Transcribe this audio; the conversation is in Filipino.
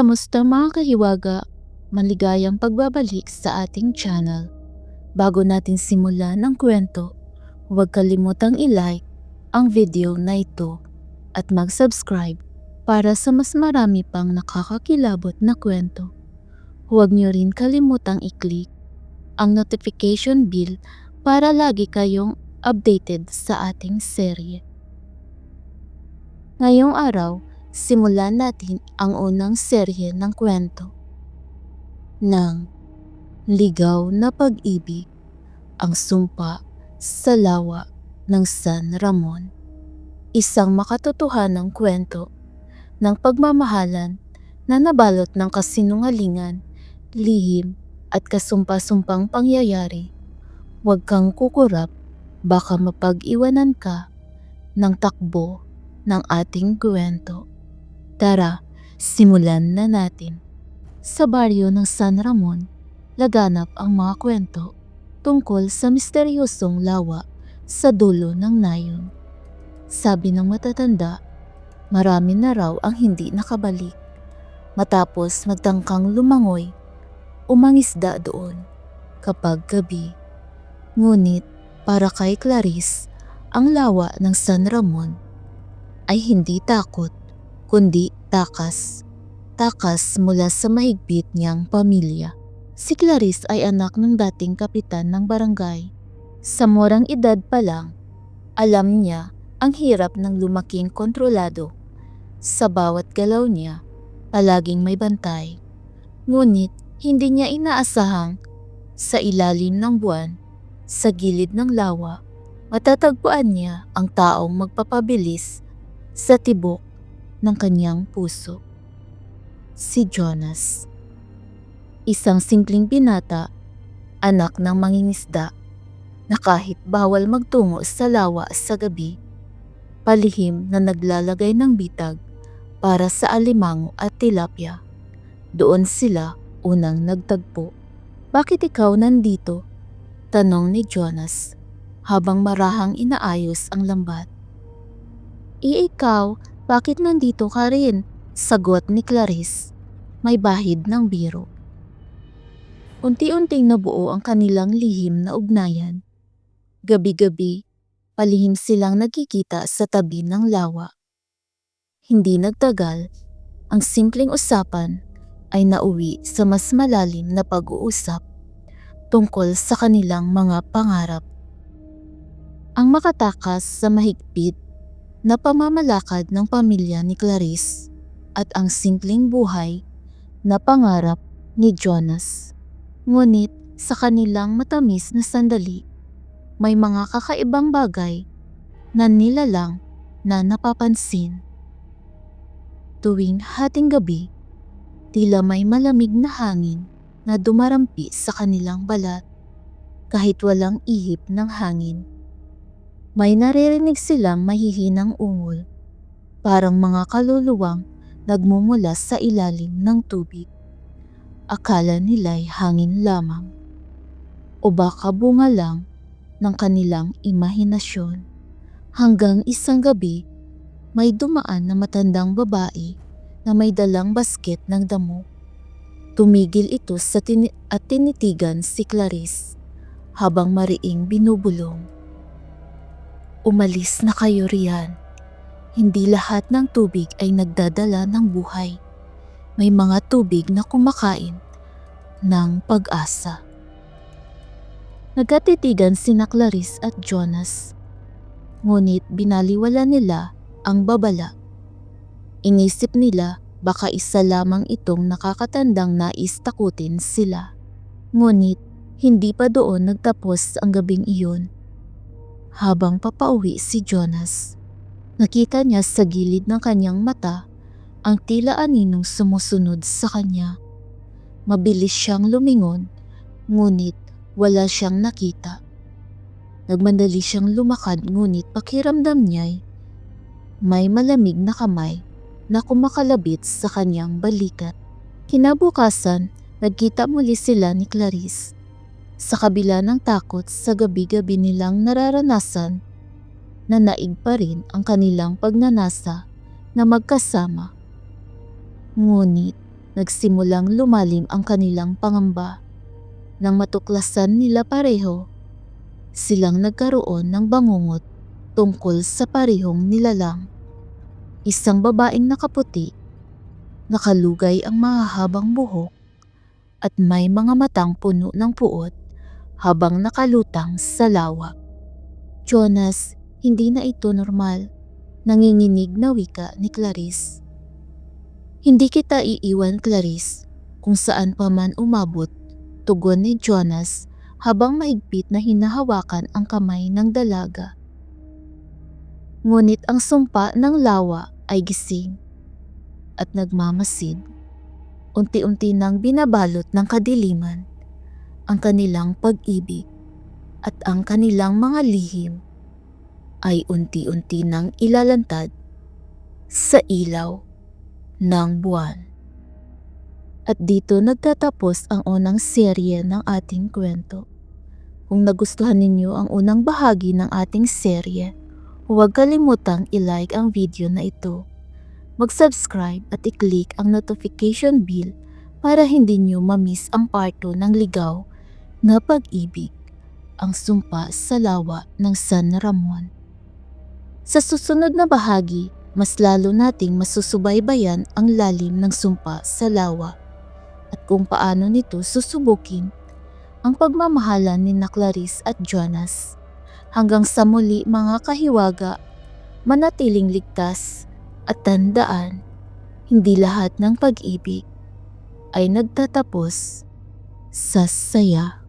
Kamusta mga kahiwaga? Maligayang pagbabalik sa ating channel. Bago natin simulan ang kwento, huwag kalimutang i-like ang video na ito at mag-subscribe para sa mas marami pang nakakakilabot na kwento. Huwag niyo rin kalimutang i-click ang notification bell para lagi kayong updated sa ating serye. Ngayong araw, simulan natin ang unang serye ng kwento ng Ligaw na Pag-ibig, ang sumpa sa lawa ng San Ramon. Isang makatotohanang kwento ng pagmamahalan na nabalot ng kasinungalingan, lihim at kasumpa-sumpang pangyayari. Huwag kang kukurap, baka mapag-iwanan ka ng takbo ng ating kwento. Tara, simulan na natin. Sa baryo ng San Ramon, laganap ang mga kwento tungkol sa misteryosong lawa sa dulo ng nayon. Sabi ng matatanda, marami na raw ang hindi nakabalik. Matapos magtangkang lumangoy, umangisda doon kapag gabi. Ngunit para kay Clarice, ang lawa ng San Ramon ay hindi takot kundi takas. Takas mula sa mahigpit niyang pamilya. Si Clarice ay anak ng dating kapitan ng barangay. Sa morang edad pa lang, alam niya ang hirap ng lumaking kontrolado. Sa bawat galaw niya, palaging may bantay. Ngunit hindi niya inaasahang sa ilalim ng buwan, sa gilid ng lawa, matatagpuan niya ang taong magpapabilis sa tibok ng kanyang puso. Si Jonas. Isang simpleng binata, anak ng mangingisda, na kahit bawal magtungo sa lawa sa gabi, palihim na naglalagay ng bitag para sa alimango at tilapia. Doon sila unang nagtagpo. Bakit ikaw nandito? Tanong ni Jonas habang marahang inaayos ang lambat. I ikaw, bakit nandito ka rin? Sagot ni Clarice. May bahid ng biro. Unti-unting nabuo ang kanilang lihim na ugnayan. Gabi-gabi, palihim silang nagkikita sa tabi ng lawa. Hindi nagtagal, ang simpleng usapan ay nauwi sa mas malalim na pag-uusap tungkol sa kanilang mga pangarap. Ang makatakas sa mahigpit na pamamalakad ng pamilya ni Clarice at ang simpleng buhay na pangarap ni Jonas. Ngunit sa kanilang matamis na sandali, may mga kakaibang bagay na nilalang na napapansin. Tuwing hating gabi, tila may malamig na hangin na dumarampi sa kanilang balat kahit walang ihip ng hangin. May naririnig silang mahihinang ungol, parang mga kaluluwang nagmumula sa ilalim ng tubig. Akala nila'y hangin lamang o baka bunga lang ng kanilang imahinasyon. Hanggang isang gabi, may dumaan na matandang babae na may dalang basket ng damo. Tumigil ito sa tini- at tinitigan si Clarice habang mariing binubulong. Umalis na kayo riyan. Hindi lahat ng tubig ay nagdadala ng buhay. May mga tubig na kumakain ng pag-asa. Nagkatitigan sina Clarice at Jonas. Ngunit binaliwala nila ang babala. Inisip nila baka isa lamang itong nakakatandang nais takutin sila. Ngunit hindi pa doon nagtapos ang gabing iyon. Habang papauwi si Jonas, nakita niya sa gilid ng kanyang mata ang tila aninong sumusunod sa kanya. Mabilis siyang lumingon, ngunit wala siyang nakita. Nagmandali siyang lumakad ngunit pakiramdam niya'y may malamig na kamay na kumakalabit sa kanyang balikat. Kinabukasan, nagkita muli sila ni Clarice. Sa kabila ng takot sa gabi-gabi nilang nararanasan, nanaig pa rin ang kanilang pagnanasa na magkasama. Ngunit nagsimulang lumalim ang kanilang pangamba. Nang matuklasan nila pareho, silang nagkaroon ng bangungot tungkol sa parehong nilalang. Isang babaeng nakaputi, nakalugay ang mahahabang buhok at may mga matang puno ng puot habang nakalutang sa lawa. Jonas, hindi na ito normal. Nanginginig na wika ni Clarice. Hindi kita iiwan, Clarice, kung saan pa man umabot, tugon ni Jonas habang mahigpit na hinahawakan ang kamay ng dalaga. Ngunit ang sumpa ng lawa ay gising at nagmamasid. Unti-unti nang binabalot ng kadiliman ang kanilang pag-ibig at ang kanilang mga lihim ay unti-unti nang ilalantad sa ilaw ng buwan. At dito nagtatapos ang unang serye ng ating kwento. Kung nagustuhan ninyo ang unang bahagi ng ating serye, huwag kalimutang i-like ang video na ito. Mag-subscribe at i-click ang notification bell para hindi nyo ma-miss ang part 2 ng ligaw na pag-ibig, ang sumpa sa lawa ng San Ramon. Sa susunod na bahagi, mas lalo nating masusubaybayan ang lalim ng sumpa sa lawa at kung paano nito susubukin ang pagmamahalan ni na Clarice at Jonas. Hanggang sa muli mga kahiwaga, manatiling ligtas at tandaan, hindi lahat ng pag-ibig ay nagtatapos sa saya.